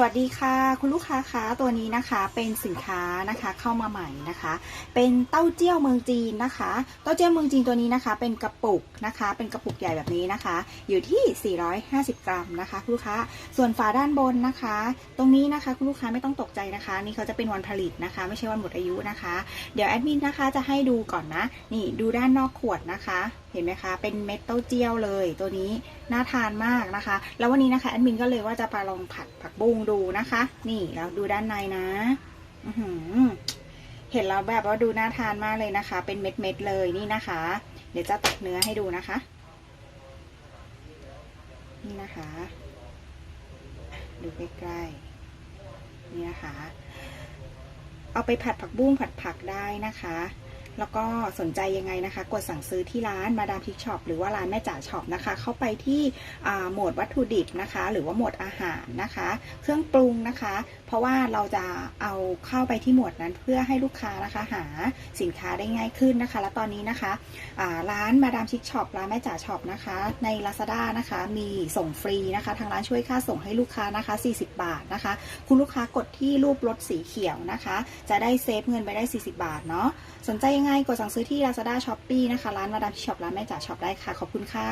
สวัสดีค่ะ คุณลูกค้าคะตัวนี้นะคะเป็นสินค้านะคะเข้ามาใหม่นะคะ เป็นเต้าเจี้ยวเมืองจีนนะคะ เต้าเจี้ยวเมืองจีนตัวนี้นะคะ เป็นกระปุกนะคะ เป็นกระปุกใหญ่แบบนี้นะคะ อยู่ที่ 450 กรัมนะคะคุณลูกค้าส่วนฝาด้านบนนะคะ ตรงนี้นะคะคุณลูกค้าไม่ต้องตกใจนะคะ นี่เขาจะเป็นวันผลิตนะคะ ไม่ใช่วันหมดอายุนะคะ เดี๋ยวแอดมินนะคะจะให้ดูก่อนนะนี่ดูด้านนอกขวดนะคะเห็นไหมคะ เป็นเม็ดเต้าเจี้ยวเลยตัวนี้น่าทานมากนะคะ แล้ววันนี้นะคะแอดมินก็เลยว่าจะไปลองผัดผักบุ้งดูนะคะ นี่แล้วดูด้านในนะอืเห็นแล้วแบบว่าดูน่าทานมากเลยนะคะ เป็นเม็ดๆเลยนี่นะคะ เดี๋ยวจะตักเนื้อให้ดูนะคะ นี่นะคะ ดูใกล้ๆนี่นะคะ เอาไปผัดผักบุ้งผัดผักได้นะคะ แล้วก็สนใจยังไงนะคะ กดสั่งซื้อที่ร้านมาดามพิกช็อปหรือว่าร้านแม่จ๋าช็อปนะคะ เข้าไปที่โหมดวัตถุดิบนะคะ หรือว่าโหมดอาหารนะคะ เครื่องปรุงนะคะ เพราะว่าเราจะเอาเข้าไปที่หมวดนั้นเพื่อให้ลูกค้านะคะหาสินค้าได้ง่ายขึ้นนะคะ และตอนนี้นะคะร้านมาดามชิคช็อปร้านแม่จ๋าช็อปนะคะ ใน Lazada นะคะ มีส่งฟรีนะคะ ทางร้านช่วยค่าส่งให้ลูกค้านะคะ 40 บาทนะคะ คุณลูกค้ากดที่รูปรถสีเขียวนะคะ จะได้เซฟเงินไปได้ 40 บาทเนาะสนใจยังไงกดสั่งซื้อที่ Lazada Shopee นะคะ ร้านมาดามช็อปร้านแม่จ๋าช็อปได้ค่ะ ขอบคุณค่ะ